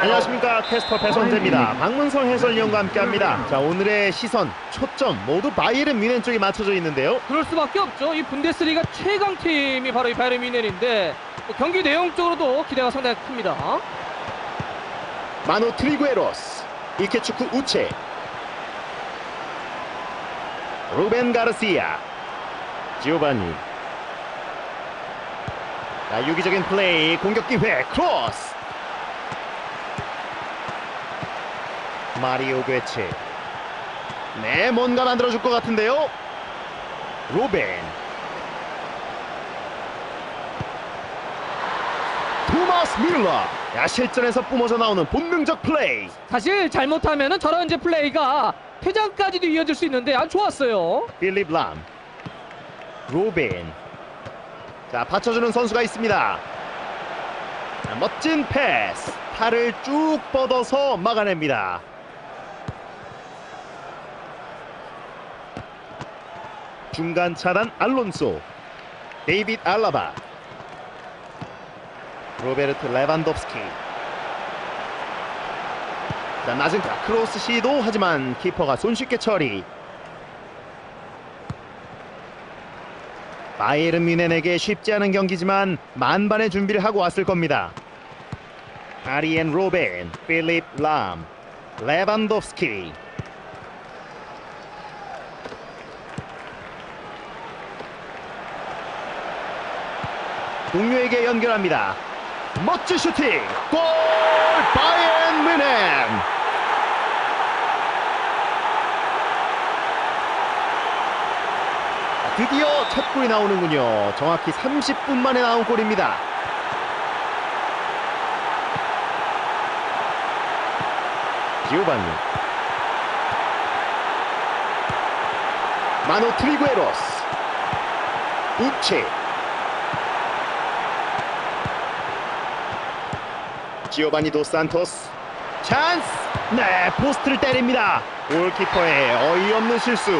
안녕하십니까 캐스터 배선재입니다. 박문성 해설위원과 함께합니다. 자 오늘의 시선 초점 모두 바이에른 뮌헨 쪽에 맞춰져 있는데요. 그럴 수밖에 없죠. 이 분데스리가 최강 팀이 바로 이 바이에른 뮌헨인데 뭐 경기 내용 적으로도 기대가 상당히 큽니다. 마노 트리구에로스 이케축구 우체 루벤 가르시아 지오바니 자 유기적인 플레이 공격 기회 크로스. 마리오 괴체 네 뭔가 만들어줄 것 같은데요. 루벤. 토마스 밀러. 야 실전에서 뿜어져 나오는 본능적 플레이. 사실 잘못하면 은 저런 이제 플레이가 퇴장까지도 이어질 수 있는데 아주 좋았어요. 필립 람. 로빈 자 받쳐주는 선수가 있습니다. 자, 멋진 패스. 팔을 쭉 뻗어서 막아냅니다. 중간 차단 알론소. 데이빗 알라바. 로베르트 레반도프스키. 자 낮은 가 크로스 시도. 하지만 키퍼가 손쉽게 처리 바이에른 뮌헨에게 쉽지 않은 경기지만 만반의 준비를 하고 왔을 겁니다. 아리엔 로벤, 필립 람, 레반도프스키 동료에게 연결합니다. 멋진 슈팅! 골! 바이에른 뮌 드디어 첫 골이 나오는군요. 정확히 30분 만에 나온 골입니다. 지오바니 마노 트리구에로스. 우체. 지오바니 도 산토스 찬스! 네 포스트를 때립니다. 골키퍼의 어이없는 실수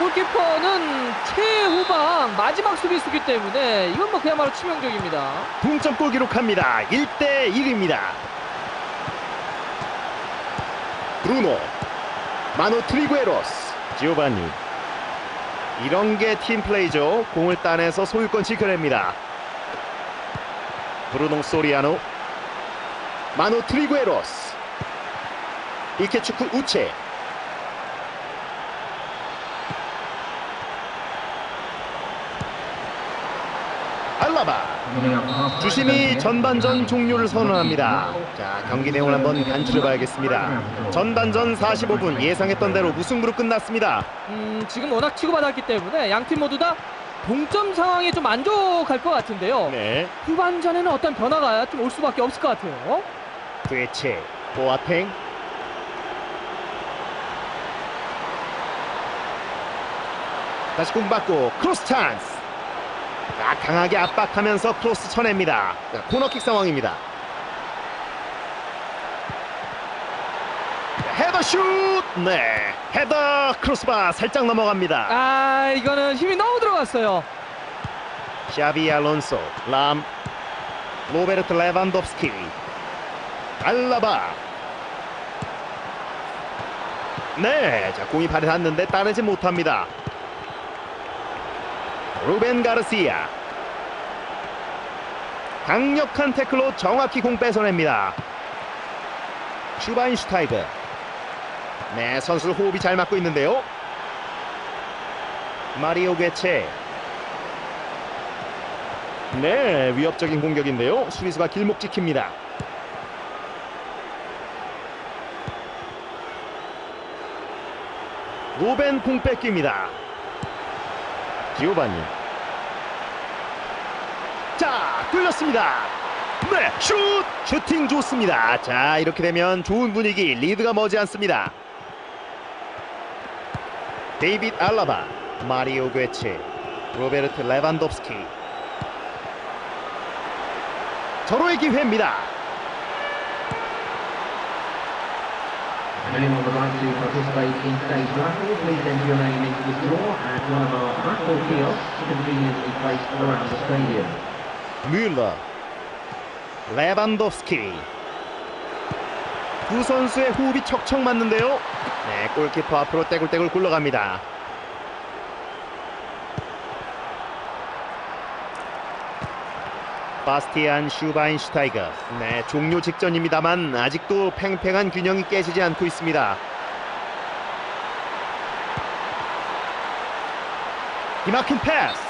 골키퍼는 최후방 마지막 수비수기 때문에 이건 뭐 그야말로 치명적입니다. 동점골 기록합니다. 1대 1입니다. 브루노, 마노 트리구에로스, 지오바니. 이런 게 팀플레이죠. 공을 따내서 소유권 지켜냅니다. 브루노 소리아노, 마노 트리구에로스, 이케축구 우체, 알라바. 주심이 전반전 종료를 선언합니다. 자, 경기 내용을 한번 간추려 봐야겠습니다. 전반전 45분 예상했던 대로 무승부로 끝났습니다. 음, 지금 워낙 치고받았기 때문에 양 팀 모두 다 동점 상황에 좀 만족할 것 같은데요. 네. 후반전에는 어떤 변화가 좀 올 수밖에 없을 것 같아요. 괴체, 보아탱. 다시 공 받고 크로스 찬스. 자, 강하게 압박하면서 크로스 쳐냅니다. 자, 코너킥 상황입니다. 자, 헤더 슛! 네. 헤더 크로스바 살짝 넘어갑니다. 아, 이거는 힘이 너무 들어갔어요. 샤비 알론소, 람, 로베르트 레반도프스키, 알라바. 네, 자 공이 발에 닿는데 따르지 못합니다. 루벤 가르시아. 강력한 태클로 정확히 공 뺏어냅니다. 슈바인슈타이드. 네, 선수 호흡이 잘 맞고 있는데요. 마리오 괴체. 네, 위협적인 공격인데요. 수비수가 길목 지킵니다. 로벤 공 뺏깁니다. 지오바니. 자, 뚫렸습니다. 네, 슛! 슈팅 좋습니다. 자, 이렇게 되면 좋은 분위기, 리드가 머지 않습니다. 데이빗 알라바, 마리오 괴체, 로베르트 레반도프스키, 서로의 기회입니다. Anyone would like to participate in today's raffle, please enter your name into the draw at one of our raffle kiosks conveniently placed around the stadium. 뮬러 레반도프스키 두 선수의 호흡이 척척 맞는데요 네 골키퍼 앞으로 떼굴떼굴 굴러갑니다 바스티안 슈바인슈타이거. 네 종료 직전입니다만 아직도 팽팽한 균형이 깨지지 않고 있습니다. 기막힌 패스.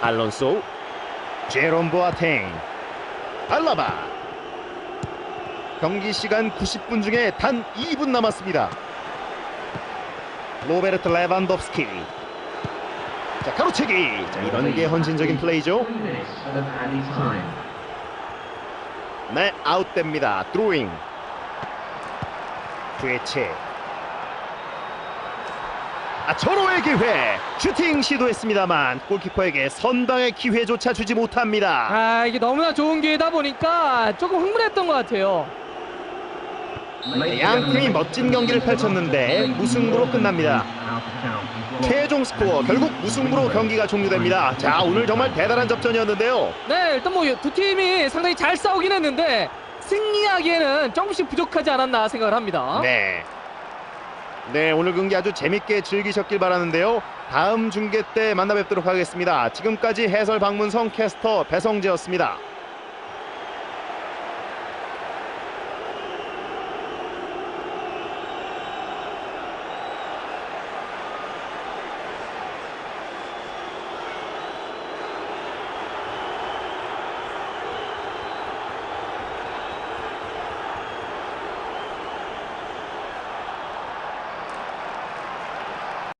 알론소 제롬 보아탱. 알라바 경기 시간 90분 중에 단 2분 남았습니다. 로베르트 레반도프스키. 자 가로채기. 자, 이런 게 헌신적인 플레이죠. 네 아웃됩니다. 드로잉. 죄체. 아 절호의 기회. 슈팅 시도했습니다만 골키퍼에게 선방의 기회조차 주지 못합니다. 아 이게 너무나 좋은 기회다 보니까 조금 흥분했던 것 같아요. 네, 양 팀이 멋진 경기를 펼쳤는데 무승부로 끝납니다 최종 스코어 결국 무승부로 경기가 종료됩니다 자 오늘 정말 대단한 접전이었는데요 네 일단 뭐 두 팀이 상당히 잘 싸우긴 했는데 승리하기에는 조금씩 부족하지 않았나 생각을 합니다. 네. 네, 오늘 경기 아주 재밌게 즐기셨길 바라는데요. 다음 중계 때 만나 뵙도록 하겠습니다. 지금까지 해설 방문성 캐스터 배성재였습니다.